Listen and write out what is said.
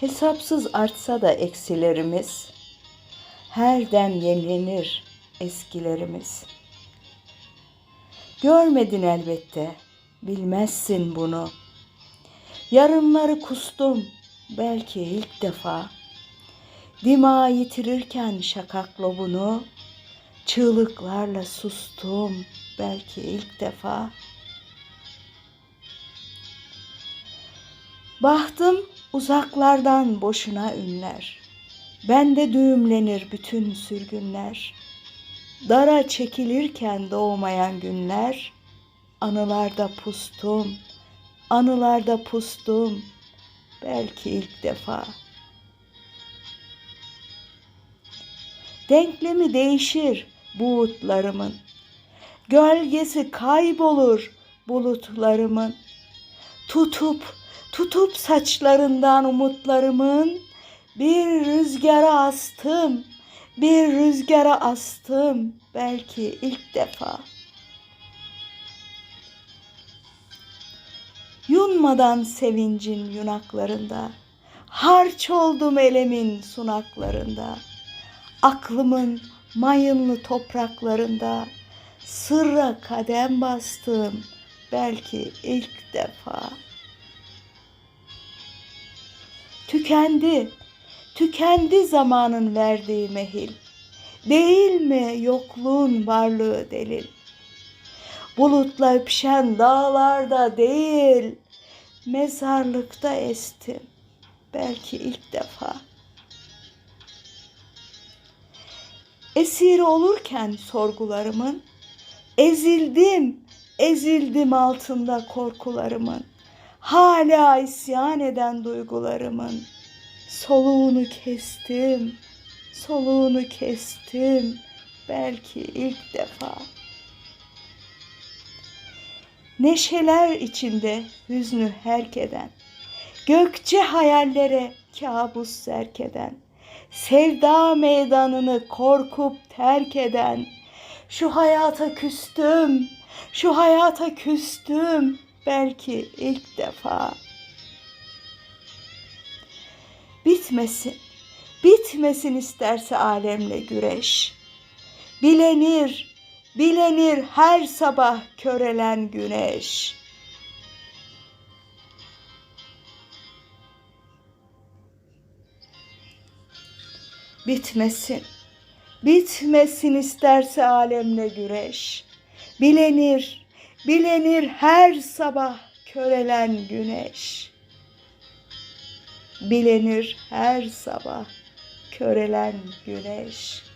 Hesapsız artsa da eksilerimiz, her dem yenilenir eskilerimiz. Görmedin elbette, bilmezsin bunu. Yarınları kustum, belki ilk defa. Dima yitirirken şakak lobunu, çığlıklarla sustum, belki ilk defa. Bahtım uzaklardan boşuna ünler. Bende düğümlenir bütün sürgünler. Dara çekilirken doğmayan günler, anılarda pustum, anılarda pustum, belki ilk defa. Denklemi değişir buğutlarımın, gölgesi kaybolur bulutlarımın. Tutup, tutup saçlarından umutlarımın, bir rüzgara astım, bir rüzgara astım belki ilk defa. Yunmadan sevincin yunaklarında, harç oldum elemin sunaklarında, aklımın mayınlı topraklarında, sırra kadem bastım belki ilk defa. Tükendi, tükendi zamanın verdiği mehil. Değil mi yokluğun varlığı delil? Bulutla öpüşen dağlarda değil, mezarlıkta estim. Belki ilk defa. Esir olurken sorgularımın, ezildim, ezildim altında korkularımın. Hala isyan eden duygularımın soluğunu kestim, soluğunu kestim belki ilk defa. Neşeler içinde hüznü herk eden, gökçe hayallere kabus serk eden, sevda meydanını korkup terk eden, şu hayata küstüm, şu hayata küstüm belki ilk defa. Bitmesin, bitmesin isterse alemle güreş. Bilenir, bilenir her sabah körelen güneş. Bitmesin, bitmesin isterse alemle güreş. Bilenir, bilenir her sabah körelen güneş. Bilenir her sabah körelen güneş.